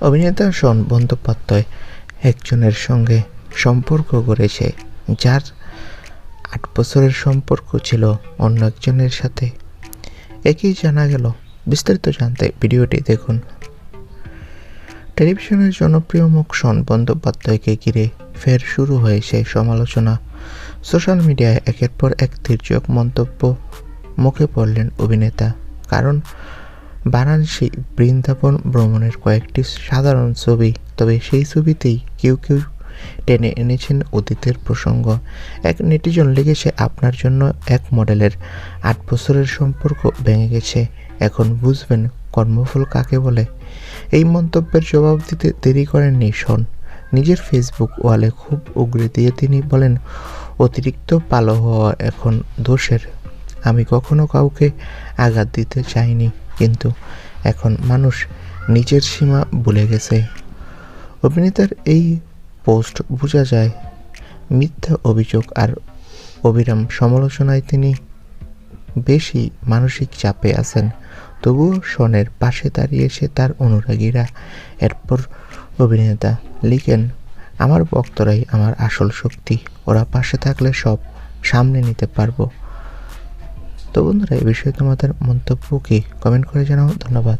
অভিনেতা শন বন্দ্যোপাধ্যায় একজনের সঙ্গে সম্পর্ক করেছে যার আট বছরের সম্পর্ক ছিল অন্য একজনের সাথে। একই জানা গেল। বিস্তারিত জানতে ভিডিওটি দেখুন। টেলিভিশনের জনপ্রিয় মুখ শন বন্দ্যোপাধ্যায়কে ঘিরে ফের শুরু হয়েছে সমালোচনা। সোশ্যাল মিডিয়ায় একের পর এক তির্যক মন্তব্য মুখে পড়লেন অভিনেতা, কারণ বারাণসী বৃন্দাবন ভ্রমণের কয়েকটি সাধারণ ছবি, তবে সেই ছবিতেই কেউ কেউ টেনে এনেছেন অতীতের প্রসঙ্গ। এক নেটিজন লিখেছে আপনার জন্য এক মডেলের আট বছরের সম্পর্ক ভেঙে গেছে। এখন বুঝবেন কর্মফল কাকে বলে। এই মন্তব্যের জবাব দিতে দেরি করেননি শন। নিজের ফেসবুক ওয়ালে খুব উগরে দিয়ে তিনি বলেন, অতিরিক্ত পালো হওয়া এখন দোষের। আমি কখনো কাউকে আঘাত দিতে চাইনি। কিন্তু এখন মানুষ নিজের সীমা ভুলে গেছে। অভিনেতার এই পোস্ট বোঝা যায়, মিথ্যা অভিযোগ আর অবিরাম সমালোচনায় তিনি বেশি মানসিক চাপে আছেন। তবুও শনের পাশে দাঁড়িয়েছে তার অনুরাগীরা। এরপর অভিনেতা লিখেন, আমার ভক্তরাই আমার আসল শক্তি। ওরা পাশে থাকলে সব সামনে নিতে পারব। তো বন্ধুরা এই বিষয়ে তোমাদের মন্তব্য কি? কমেন্ট করে জানাও ধন্যবাদ।